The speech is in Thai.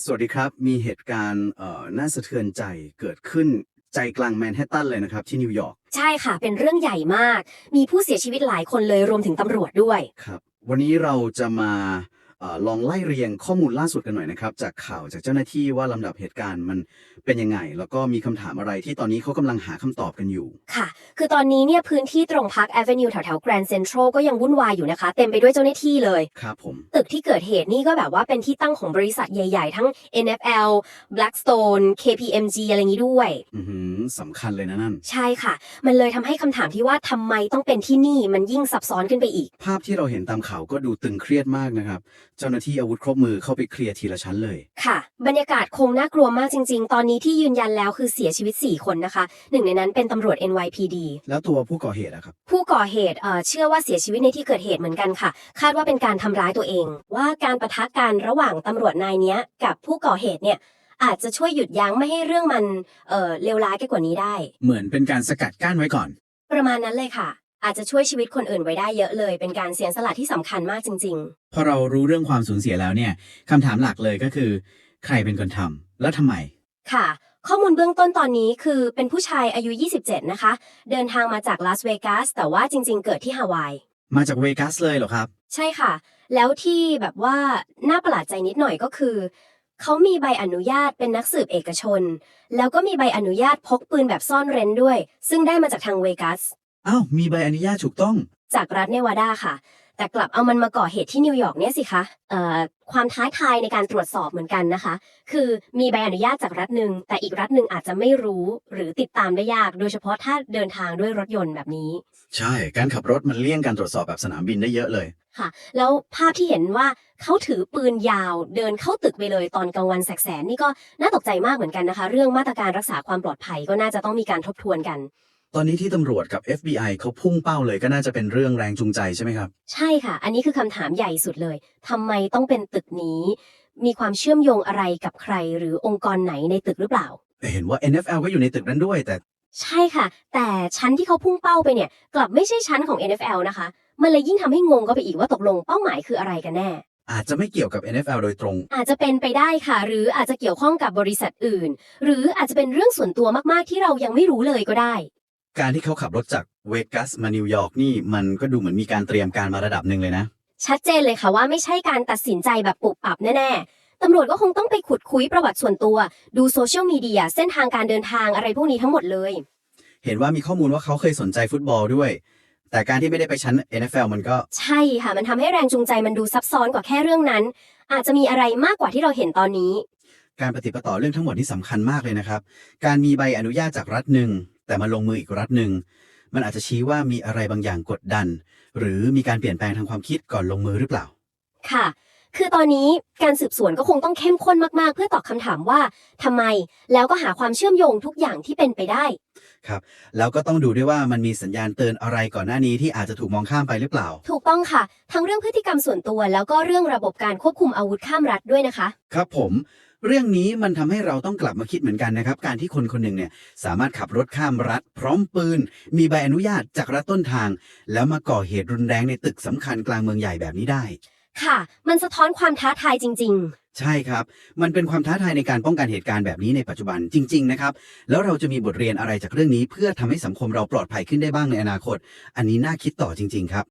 สวัสดีครับ มีเหตุการณ์เอ่อน่าสะเทือนใจเกิดขึ้นใจกลางแมนฮัตตันเลยนะครับที่นิวยอร์กใช่ค่ะ เป็นเรื่องใหญ่มาก มีผู้เสียชีวิตหลายคนเลยรวมถึงตำรวจด้วย ครับ วันนี้เราจะมาเออ ลองไล่เรียงข้อมูลล่าสุดกันหน่อยนะครับ จากข่าวจากเจ้าหน้าที่ว่าลำดับเหตุการณ์มันเป็นยังไง แล้วก็มีคำถามอะไรที่ตอนนี้เขากำลังหาคำตอบกันอยู่ ค่ะ คือตอนนี้เนี่ยพื้นที่ตรงพักแอ v e นิวแถวแถวแกรนด์เซ็นทรัลก็ยังวุ่นวายอยู่นะคะ เต็มไปด้วยเจ้าหน้าที่เลย ครับผม ตึกที่เกิดเหตุนี่ก็แบบว่าเป็นที่ตั้งของบริษัทใหญ่ๆ ทั้ง NFL Blackstone KPMG อะไรอย่างนี้ด้วยอือหือสำคัญเลยนะนั่น ใช่ค่ะ มันเลยทำให้คำถามที่ว่าทำไมต้องเป็นที่นี่มันยิ่งซับซ้อนขึ้นไปอีก ภาพที่เราเห็นตามข่าวก็ดูตึงเครียดมากนะครับเจ้าหน้าที่อาวุธครบมือเข้าไปเคลียร์ทีละชั้นเลย ค่ะ บรรยากาศคงน่ากลัวมากจริง ๆ ตอนนี้ที่ยืนยันแล้วคือเสียชีวิต 4 คนนะคะ หนึ่งในนั้นเป็นตำรวจ NYPD แล้วตัวผู้ก่อเหตุอะครับ ผู้ก่อเหตุเอ่อเชื่อว่าเสียชีวิตในที่เกิดเหตุเหมือนกันค่ะ คาดว่าเป็นการทำร้ายตัวเอง ว่าการประทะกันระหว่างตำรวจนายเนี้ย กับผู้ก่อเหตุเนี่ยอาจจะช่วยหยุดยั้งไม่ให้เรื่องมันเอ่อเลวร้ายไปกว่านี้ได้ เหมือนเป็นการสกัดกั้นไว้ก่อน ประมาณนั้นเลยค่ะ อาจจะช่วยชีวิตคนอื่นไว้ได้เยอะเลย เป็นการเสียสละที่สำคัญมากจริงๆพอเรารู้เรื่องความสูญเสียแล้วเนี่ยคำถามหลักเลยก็คือ ใครเป็นคนทำแล้วทำไมค่ะ ข้อมูลเบื้องต้นตอนนี้คือเป็นผู้ชายอายุ 27 นะคะ เดินทางมาจากลาสเวกัสแต่ว่าจริง ๆ เกิดที่ฮาวาย มาจากเวกัสเลยเหรอครับ ใช่ค่ะ แล้วที่แบบว่าน่าประหลาดใจนิดหน่อยก็คือ เขามีใบอนุญาตเป็นนักสืบเอกชน แล้วก็มีใบอนุญาตพกปืนแบบซ่อนเร้นด้วย ซึ่งได้มาจากทางเวกัส อ้าวมีใบอนุญาตถูกต้อง จากรัฐเนวาดาค่ะ แต่กลับเอามันมาก่อเหตุที่นิวยอร์กเนี่ยสิคะเอ่อความท้าทายในการตรวจสอบเหมือนกันนะคะ คือมีใบอนุญาตจากรัฐหนึ่งแต่อีกรัฐหนึ่งอาจจะไม่รู้หรือติดตามได้ยาก โดยเฉพาะถ้าเดินทางด้วยรถยนต์แบบนี้ ใช่ การขับรถมันเลี่ยงการตรวจสอบแบบสนามบินได้เยอะเลย ค่ะ แล้วภาพที่เห็นว่าเขาถือปืนยาวเดินเข้าตึกไปเลยตอนกลางวันแสกๆนี่ก็น่าตกใจมากเหมือนกันนะคะ เรื่องมาตรการรักษาความปลอดภัยก็น่าจะต้องมีการทบทวนกัน ตอนนี้ที่ตำรวจกับ FBI เขาพุ่งเป้าเลยก็น่าจะเป็นเรื่องแรงจูงใจใช่ไหมครับ ใช่ค่ะ อันนี้คือคำถามใหญ่สุดเลยทำไมต้องเป็นตึกนี้ มีความเชื่อมโยงอะไรกับใคร หรือองค์กรไหนในตึกหรือเปล่า เห็นว่า NFL ก็อยู่ในตึกนั้นด้วย แต่ใช่ค่ะ แต่ชั้นที่เขาพุ่งเป้าไปเนี่ย กลับไม่ใช่ชั้นของ NFL นะคะ มันเลยยิ่งทำให้งงก็ไปอีกว่าตกลงเป้าหมายคืออะไรกันแน่ อาจจะไม่เกี่ยวกับ NFL โดยตรง อาจจะเป็นไปได้ค่ะ หรืออาจจะเกี่ยวข้องกับบริษัทอื่น หรืออาจจะเป็นเรื่องส่วนตัวมากๆที่เรายังไม่รู้เลยก็ได้ การที่เขาขับรถจากเวกัสมานิวยอร์กนี่มันก็ดูเหมือนมีการเตรียมการมาระดับหนึ่งเลยนะ ชัดเจนเลยค่ะว่าไม่ใช่การตัดสินใจแบบปุบปับแน่ๆตำรวจก็คงต้องไปขุดคุยประวัติส่วนตัว ดูโซเชียลมีเดียเส้นทางการเดินทางอะไรพวกนี้ทั้งหมดเลย เห็นว่ามีข้อมูลว่าเขาเคยสนใจฟุตบอลด้วย แต่การที่ไม่ได้ไปชั้น NFL มันก็ใช่ค่ะมันทำให้แรงจูงใจมันดูซับซ้อนกว่าแค่เรื่องนั้น อาจจะมีอะไรมากกว่าที่เราเห็นตอนนี้ การปฏิปต่อเรื่องทั้งหมดที่สำคัญมากเลยนะครับ การมีใบอนุญาตจากรัฐหนึ่ง แต่มาลงมืออีกรัฐหนึ่ง มันอาจจะชี้ว่ามีอะไรบางอย่างกดดัน หรือมีการเปลี่ยนแปลงทางความคิดก่อนลงมือหรือเปล่า ค่ะ คือตอนนี้การสืบสวนก็คงต้องเข้มข้นมากๆ เพื่อตอบคำถามว่าทำไม แล้วก็หาความเชื่อมโยงทุกอย่างที่เป็นไปได้ ครับ แล้วก็ต้องดูด้วยว่ามันมีสัญญาณเตือนอะไรก่อนหน้านี้ที่อาจจะถูกมองข้ามไปหรือเปล่า ถูกต้องค่ะ ทั้งเรื่องพฤติกรรมส่วนตัวแล้วก็เรื่องระบบการควบคุมอาวุธข้ามรัฐด้วยนะคะ ครับผม เรื่องนี้มันทำให้เราต้องกลับมาคิดเหมือนกันนะครับ การที่คนคนหนึ่งเนี่ยสามารถขับรถข้ามรัฐ พร้อมปืน มีใบอนุญาตจากรัฐต้นทาง แล้วมาก่อเหตุรุนแรงในตึกสำคัญกลางเมืองใหญ่แบบนี้ได้ ค่ะ มันสะท้อนความท้าทายจริง ๆใช่ครับ มันเป็นความท้าทายในการป้องกันเหตุการณ์แบบนี้ในปัจจุบันจริง ๆ นะครับ แล้วเราจะมีบทเรียนอะไรจากเรื่องนี้ เพื่อทำให้สังคมเราปลอดภัยขึ้นได้บ้างในอนาคต อันนี้น่าคิดต่อจริง ๆ ครับ